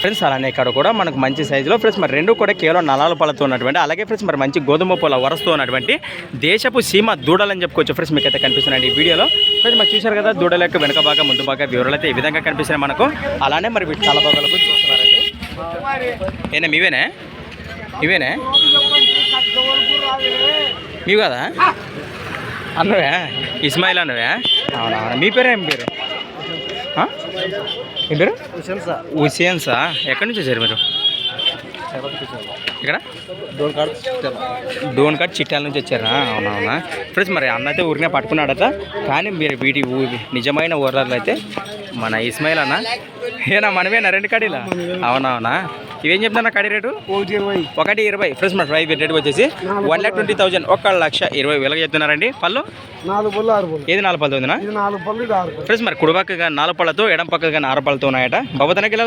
Friends అలానే ఇక్కడ కూడా మనకు మంచి సైజులో ఫ్రెండ్స్ మరి రెండు కూడా కేవలం నలాల పళ్ళతో ఉన్నటువంటి అలాగే ఫ్రెండ్స్ మరి మంచి గోధుమ పూల వరసతో ఉన్నటువంటి దేశపు సీమ దూడలని చెప్పుకోవచ్చు ఫ్రెండ్స్ మీకు అయితే కనిపిస్తున్నాయి ఈ వీడియోలో. ఫ్రెండ్స్ మరి చూశారు కదా దూడల యొక్క వెనక భాగం ముందు భాగం వివరాలు అయితే ఈ విధంగా కనిపిస్తున్నాయి మనకు. అలానే మరి వీటి తల భాగాలకు చూస్తున్నారండి. ఏనా మీవేనా? ఇవేనా మీవు కదా? అన్నవే? ఇస్మాయిల్ అన్నవే? అవునా మీ పేరే ఏం పేరు? ఆ? ఏం పేరు? హుసేన్సా ఎక్కడి నుంచి వచ్చారు మీరు? ఇక్కడ? డోన్ కట్ చిట్టాల నుంచి వచ్చారా? అవునవునా ఫ్రెండ్స్ మరి అన్న అయితే ఊరినే పట్టుకున్నాడట. కానీ మీరు వీటి నిజమైన ఓనర్లు అయితే మన ఇస్మాయిల్ అన్న. ఏనా మనమేనా రెండు కడీలా? అవునవునా ఇవేం చెప్తున్నా కడీ రేటు? ఒకటి ఇరవై. ఒకటి ఇరవై. ఫ్రెండ్స్ మన ప్రైస్ రేట్ వచ్చేసి వన్ ల్యాక్ ట్వంటీ థౌసండ్ ఒక లక్ష ఇరవై వేలకు చెప్తున్నారండి. పళ్ళు? నాలుగు పళ్ళు ఆరు పళ్ళు ఏది నాలుగు పళ్ళు ఉందినా ఇది నాలుగు పళ్ళు ఇది ఆరు పళ్ళు ఫ్రెండ్స్ మరి కుడి పక్కగా నాలుగు పళ్ళతో ఎడం పక్కగా కానీ ఆరు పళ్ళతో ఉన్నాయట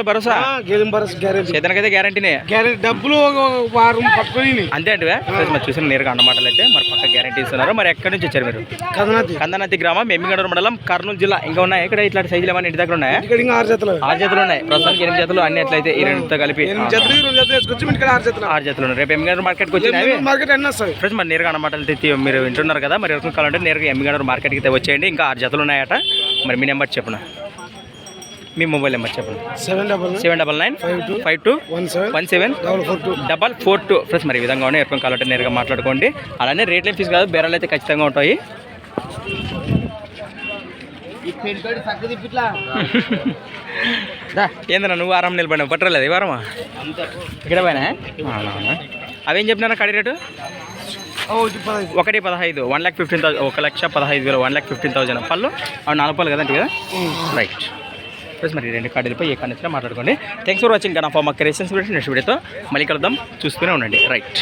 భరోసా? గేదెం గ్యారెంటీ చేతనకైతే గ్యారంటీనే గ్యారెంటీ డబ్బులు ఒక వారం పట్టుకొని అంతే అంటే ఫ్రెండ్స్ మరి చూసిన నేరుగా అన్నమాటలు అయితే మరి పక్క గ్యారంటీ ఇస్తున్నారు. మరి ఎక్కడి నుంచి వచ్చారు మీరు? కదనాతి కందనతి గ్రామం ఎమ్మిగడూరు మండలం కర్నూలు జిల్లా. ఇంకా ఉన్నాయి? ఇక్కడ ఇట్లాంటి సైజులు ఏమైనా ఇంటి దగ్గర ఉన్నాయా? ఆరు జతలు. ఆరు జతలు ఉన్నాయి. ప్రస్తుతానికి ఎనిమిది జతలు అన్ని ఎట్లయితే ఈ రెండుతో కలిపి. ఆరు జతలు. రేపు ఎమ్మిగడూరు మార్కెట్కి మార్కెట్ ఫ్రెండ్స్ మరి నేరుగా అన్నమాటలు తెచ్చి మీరు వింటున్నారు కదా మరి ఎవరికి కావాలంటే నేరుగా ఎమ్మిగడూరు మార్కెట్కి అయితే వచ్చేయండి. ఇంకా ఆరు జతలు ఉన్నాయట. మరి మీ నెంబర్ చెప్పను? మీ మొబైల్ నెంబర్ చెప్పండి seven double seven double nine five two one seven one seven double four two double four two. Friends మరి ఈ విధంగా ఉన్నాయి. ఎప్పుడు కావాలంటే నేరుగా మాట్లాడుకోండి. అలానే రేట్ల ఫీజు కాదు బేరాలు అయితే ఖచ్చితంగా ఉంటాయి. ఏందన్నా నువ్వు వారం నిలబడినావు? పట్టలేదు ఈ వారమా? ఇక్కడ అవునవునా అవేం చెప్పినా కడి రేటు? ఒకటి పదహైదు. వన్ ల్యాక్ ఫిఫ్టీన్ థౌసండ్ ఒక లక్ష పదహైదు వేలు వన్ ల్యాక్ ఫిఫ్టీన్ థౌసండ్ పళ్ళు? అవి నాలుగు పళ్ళు కదండి కదా? రైట్ ప్లస్ మరి రెండు కార్డులపై ఏ కార్డు మాట్లాడుకోండి. Thanks for watching Gana pharma creations next వీడియోతో మళ్ళీ కలుద్దాం. చూస్తూనే ఉండండి. రైట్